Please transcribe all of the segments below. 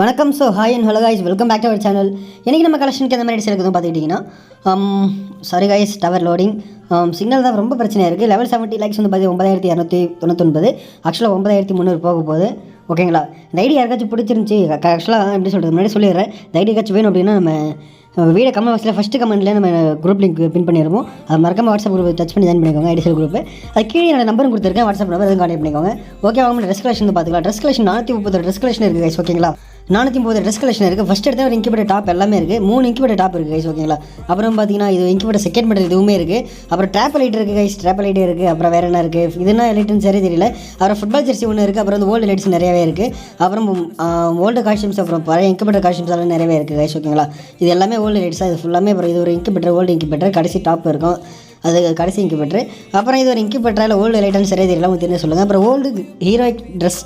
வணக்கம். So hi and hello guys welcome back to our channel இன்றைக்கி நம்ம கலெக்ஷனுக்கு எந்த மாதிரி இருக்குது பார்த்துக்கிட்டிங்கன்னா sorry guys tower loading signal தான் ரொம்ப பிரச்சனையாக இருக்குது லெவல் செவன்ட்டி லேக்ஸ் வந்து பார்த்து ஒன்பதாயிரத்தி இரநூத்தி தொண்ணூத்தொன்பது. ஆக்சுவலாக ஒன்பதாயிரத்தி முந்நூறு போக போகுது. ஓகேங்களா இந்த ஐடியா யாருக்காச்சும் பிடிச்சிருந்துச்சி ஆக்சுவலாக எப்படி சொல்கிறது முன்னாடி சொல்லிடுறேன். இந்த ஐடியாச்சும் வேணும் அப்படின்னா நம்ம வீடியோ கமெண்ட் பாக்ஸில் ஃபஸ்ட்டு கமெண்ட்லேயே நம்ம குரூப் லிங்க் பின் பண்ணிடுவோம். அது மறக்காம வாட்ஸ்அப் குரூப் டச் பண்ணி ஜாயின் பண்ணிக்கோங்க ஐடிசல் குரூப் அது கீழே என்னோட நம்பரும் கொடுத்துருக்கேன். வாட்ஸ்அப் நம்பர் அதுவும் கான்டெக்ட் பண்ணிக்கோங்க. ஓகே அவங்க ட்ரெஸ் கலெக்ஷன் வந்து பார்த்துக்கலாம். ட்ரெஸ் கலெக்ஷன் நானூற்றி முப்பது ட்ரெஸ் கலெக்ஷன் இருக்குது கைஸ் ஓகேங்களா நானூற்றி முப்பது ட்ரெஸ் கலெக்ஷன் இருக்குது ஃபஸ்ட் எடுத்த ஒரு இன்குபேட்டர் டாப் எல்லாமே இருக்குது மூணு இன்குபேட்டர் டாப் இருக்குது கைஸ் ஓகேங்களா அப்புறம் பார்த்தீங்கன்னா இது இன்குபேட்டர் செகண்ட் மெடல் இதுவுமே இருக்குது அப்புறம் ட்ராப் லைட் இருக்குது கைஸ் ட்ராப் லைட் இருக்குது அப்புறம் வேறு என்ன இருக்குது இதுனா லைட்டுன்னு சரி தெரியல. அப்புறம் ஃபுட்பால் ஜெர்சி ஒன்று இருக்குது அப்புறம் வந்து ஓல்டு லைட்ஸ் நிறையவே இருக்குது அப்புறம் ஓல்டு காஸ்டியூம்ஸ் அப்புறம் பழைய இன்குபேட்டர் காஸ்டியூம்ஸ் எல்லாம் நிறையவே இருக்குது கைஸ் ஓகேங்களா இது எல்லாமே ஓல்டு லைட்ஸாக இது ஃபுல்லாமே அப்புறம் இது ஒரு இன்குபேட்டர் ஓல்டு இன்குபேட்டர் கடைசி டாப் இருக்கும். அது கடைசி இன்குபேட்டர் அப்புறம் இது ஒரு இன்குபேட்டரில் ஓல்டு லைட்னு சரியாக தெரியல. உங்களுக்கு தெரிஞ்சு சொல்லுங்கள் அப்புறம் ஓல்டு ஹீரோயிக் ட்ரெஸ்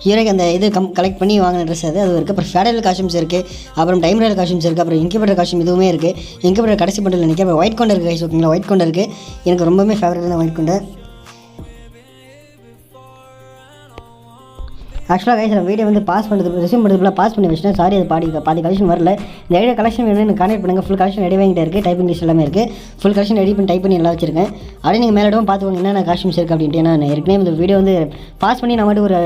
ஹீரோக்கு அந்த இது கம் கலெக்ட் பண்ணி வாங்கின ட்ரெஸ் அது அது இருக்குது அப்புறம் ஃபேடல் காஸ்டியூம்ஸ் இருக்குது அப்புறம் டைம் ரயில் காஸ்டியூம்ஸ் இருக்குது அப்புறம் இன்குபேட்டர் காஸ்டியூம் இதுவுமே இருக்குது இன்குபேட்டர் கடைசி பண்டில் நினைக்கிறேன் ஒயிட் கொண்டர் இருக்குது ஓகேங்களா ஒயிட் கொண்டர் இருக்குது எனக்கு ரொம்பவே ஃபேவரட்டான ஒயிட் கொண்டர் ஆக்சுவலாக கைஸ் நான் வீடியோ வந்து பாஸ் பண்ணுறது ரிசீவ் பண்ணுறதுக்குள்ள பாஸ் பண்ணி வச்சிட்டேன். சாரி அது பாதி பாதி கலெக்ஷன் வரல. இந்த ஐடியா கலெக்ஷன் வேணும் எனக்கு கான்டெக்ட் பண்ணுங்கள் ஃபுல் கலெக்ஷன் ரெடி வாங்கிட்டு இருக்குது டைப்பிங் லிஸ்ட் எல்லாமே இருக்குது ஃபுல் கலெக்ஷன் ரெடி பண்ணி டைப் பண்ணி எல்லாம் வச்சிருக்கேன். அப்படியே நீங்கள் மேலிடவும் பார்த்துக்கோங்க. என்னென்ன காஸ்ட்யூம்ஸ் இருக்குது அப்படின்ட்டு. நான் ஏற்கனவே இந்த வீடியோ வந்து பாஸ் பண்ணி நான் மட்டும் ஒரு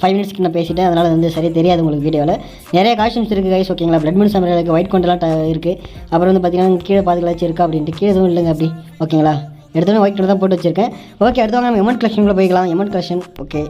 ஃபைவ் மினிட்ஸ்க்கு நான் பேசிட்டேன். அதனால் வந்து சரியாக தெரியாது உங்களுக்கு வீடியோவில் நிறைய காஸ்ட்யூம்ஸ் இருக்குது கைஸ் ஓகேங்களா பிளட் மூன் சமரில் இருக்குது ஒயிட் கொண்டெல்லாம் இருக்குது அப்புறம் வந்து பார்த்தீங்கன்னா கீழே பாதுகாச்சு இருக்கா அப்படின்ட்டு. கீழே எதுவும் இல்லைங்க அப்படி. ஓகேங்களா எடுத்தோன்னே ஒயிட் கலர் தான் போட்டு வச்சிருக்கேன். ஓகே அடுத்தவங்க நம்ம எமௌண்ட் கலெக்ஷனுக்குள்ள போய்க்கலாம். Emote collection okay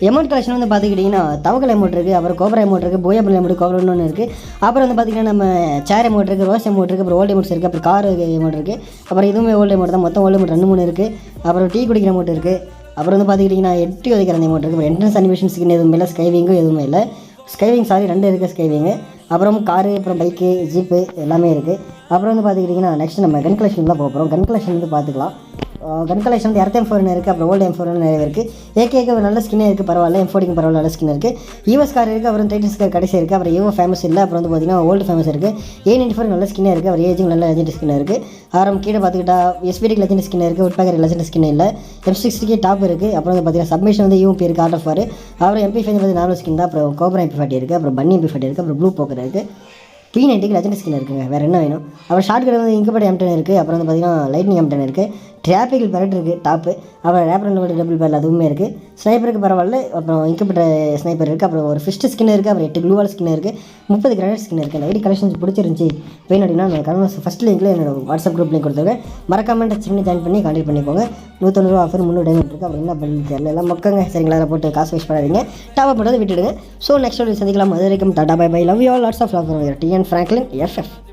emote collection வந்து பார்த்துக்கிட்டிங்கன்னா தவக்கல் எமௌண்ட் இருக்குது அப்புறம் கோபரா எமௌண்ட் இருக்குது போயபிள் எமௌண்ட் கோபரன்னு ஒன்று இருக்குது அப்புறம் வந்து பார்த்திங்கன்னா நம்ம சேர் எமௌண்ட் இருக்குது ரோஸ் எமௌண்ட் இருக்குது அப்புறம் ஓல்டு எமௌண்ட்ஸ் இருக்குது அப்புறம் கார் எமௌண்ட் இருக்குது அப்புறம் இதுவுமே ஓல்டு எமௌண்ட் தான் மொத்தம் ஓல்டு எமௌண்ட் ரெண்டு மூணு இருக்குது அப்புறம் டீ குடிக்கிற எமௌண்ட் இருக்குது அப்புறம் வந்து பார்த்துக்கிட்டிங்கன்னா எட்டு வைக்கிற அந்த எமௌண்ட் இருக்குது என்ட்ரன்ஸ் அனிமேஷன்ஸுக்கு எதுவுமே இல்லை ஸ்கைவிங்கும் எதுவுமே இல்லை. ஸ்கைவிங் சாரி ரெண்டு இருக்குது ஸ்கைவிங்கு அப்புறம் காரு அப்புறம் பைக்கு ஜீப்பு எல்லாமே இருக்குது அப்புறம் வந்து பார்த்துக்கிட்டிங்கன்னா நெக்ஸ்ட் நம்ம கன் கலெக்ஷன் தான் போக போகிறோம் கன் கலெக்ஷன் வந்து பார்த்துக்கலாம் கன் கலெக்ஷன் வந்து எர்த் எம் ஃபோர்னு இருக்குது அப்புறம் ஓல்டு எம் ஃபோர் நிறைய இருக்குது ஏகேக்கு ஒரு நல்ல ஸ்கின்னே இருக்குது பரவாயில்ல. எம் ஃபோர்டிங் பரவாயில்ல நல்ல ஸ்கின் இருக்குது யூஎஸ் கார் இருக்குது அப்புறம் டைட்டன்ஸ் கார் கடைசி இருக்குது அப்புறம் யூஓ ஃபேமஸ் இல்லை அப்புறம் வந்து பார்த்தீங்கன்னா ஓல்டு ஃபேமஸ் இருக்குது ஏ நைன்டி ஃபோர் நல்ல ஸ்கின்னே இருக்குது அப்புறம் ஏஜிங் நல்ல லெஜெண்ட் ஸ்கின் இருக்குது ஆரம் கீழே பார்த்துக்கிட்டா எஸ்பிடிக்கு லெஜெண்ட் ஸ்கின் இருக்குது உட் லெஜெண்ட் ஸ்கின் இல்லை. எம் சிக்ஸ்டிக்கு டாப் இருக்குது அப்புறம் வந்து பார்த்தீங்கன்னா சப்மிஷன் வந்து யூபி இருக்குது ஆர்ட் ஆஃப் ஆர் அப்புறம் எம்பி ஃபைவ் வந்து நார்மல் ஸ்கின் தான் அப்புறம் கோபரா எம்பி ஃபார்ட்டி இருக்குது அப்புறம் பன்னி எம்பி ஃபார்ட்டி இருக்குது அப்புறம் ப்ளூ போக்கர் இருக்குது பி நைன்ட்டிக்கு லெஜண்ட் ஸ்கின் இருக்குங்க வேறு என்ன வேணும்? அப்புறம் ஷார்ட் கட் வந்து இங்கப்பட எம்டன் இருக்குது அப்புறம் வந்து பார்த்தீங்கன்னா லைட்னிங் எம்டன் இருக்குது டிராபிக்கல் பெரட் இருக்குது டாப்பு அப்புறம் ரேப்பர் லெவல் டபுள் பேரில் அதுவுமே இருக்குது ஸ்னைப்பருக்கு பரவாயில்ல. அப்புறம் இங்கப்பட்ட ஸ்னைப்பர் இருக்குது அப்புறம் ஒரு ஃபிஸ்ட் ஸ்கின் இருக்குது அப்புறம் எட்டு க்ளூவால் ஸ்கின் இருக்குது முப்பது கிரானட் ஸ்கின் இருக்குது ஐடி கலெக்ஷன்ஸ் பிடிச்சிருந்துச்சி. வேணும் அப்படின்னா நான் கன்வர்ஸ் ஃபஸ்ட் லிங்க்கில் என்னோட வாட்ஸ்அப் குரூப் லிங்க் கொடுத்துருக்கேன் மறக்காமல் டச் பண்ணி ஜாயின் பண்ணி கான்டெக்ட் பண்ணிக்கோங்க. நூற்றொண்ணூறுவா ஆஃபர் முன்னூறு டைமண்ட் இருக்குது அப்புறம் என்ன பண்ணி தெரியல. எல்லாம் மொக்கங்க. சரிங்களா? அதை போட்டு காசு வேஸ்ட் பண்ணாதீங்க. டாப் பண்ணுறது விட்டுடுங்க. ஸோ நெக்ஸ்ட் சந்திக்கலாம். அது வரைக்கும் tata bye bye love you all lots of love TN Franklin FF